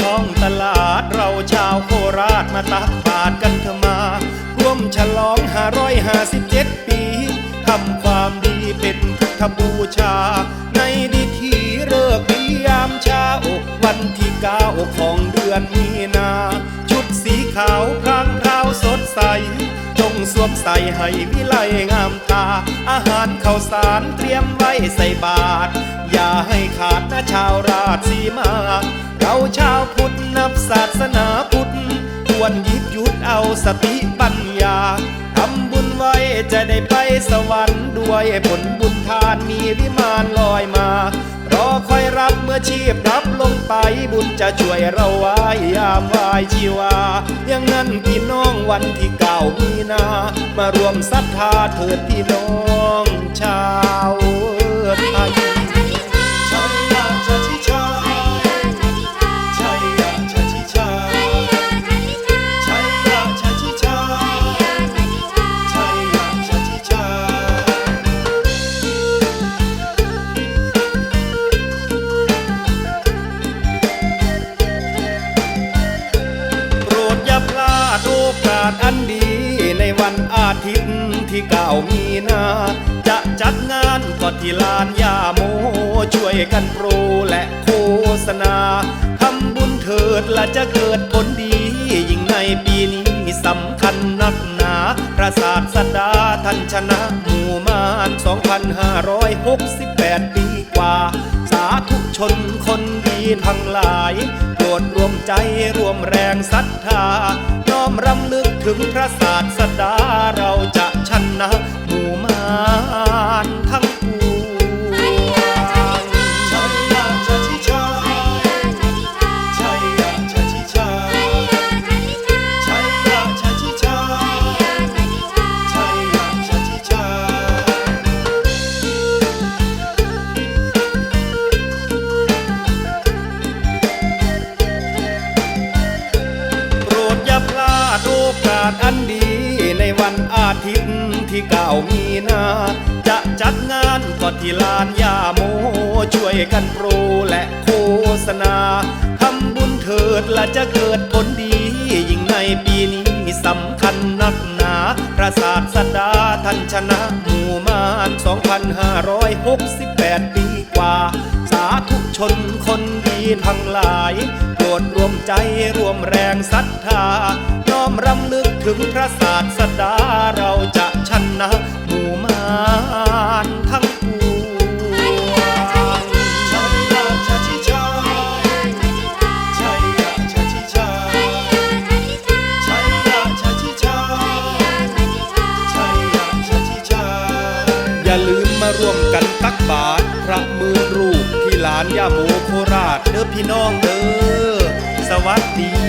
ท้องตลาดเราชาวโคราชมาตักบาทกันเถอะมา ร่วมฉลองห้าร้อยห้าสิบเจ็ดปีทำความดีเป็นพุทธบูชา ในดีทีเลิกดียามเช้าวันที่เก้าของเดือนมีนา ชุดสีขาวพรางพราสดใส จงสวมใส่ให้วิไลงามตา อาหารข้าวสารเตรียมไว้ใส่บาตรอย่าให้ขาดนะชาวราชสีมา สติปัญญาทำบุญไว้จะได้ไปสวรรค์ด้วยผลบุญทานมีวิมานลอยมารอคอยรับเมื่อชีพรับลงไปบุญจะช่วยเราไว้ยามวายชีวา อย่างนั้นพี่น้องวันที่เก้ามีนา มารวมศรัทธาเถิดพี่น้องชาวไทยาสอันดีในวันอาทิตย์ที่เก้ามีนา จะจัดงานก็ที่ลานยาโม ช่วยกันโปรและโฆษณาทำบุญเถิดและจะเกิดผลดี ยิ่งในปีนี้สำคัญนักหนาพระศาสดาท่านชนะหมู่มาร2,568 ปีกว่า สาธุชนคน ทั้งหลายโปรดรวมใจรวมแรงศรัทธาน้อมรำลึกถึงพระศาสดา วันอาทิตย์ที่เก้ามีนา จะจัดงานก็ที่ลานยาโม ช่วยกันโปรและโฆษณาทำบุญเถิดและจะเกิดผลดี ยิ่งในปีนี้สำคัญนักหนาพระศาสดาท่านชนะหมู่มาร2,568 ปีกว่า สาธุชนคน ทั้งหลายโปรดรวมใจรวมแรงศรัทธา น้อมรำลึกถึงพระศาสดาเราจะชนะหมู่มารทั้งปวงชัยยะชะชิชาชัยยะชะชิชาชัยยะชะชิชาชัยยะชะชิชาอย่าลืมมาร่วมกันตักบาตรพระมือรูปที่ลานย่าโม ราชเด้อพี่น้องเด้อสวัสดี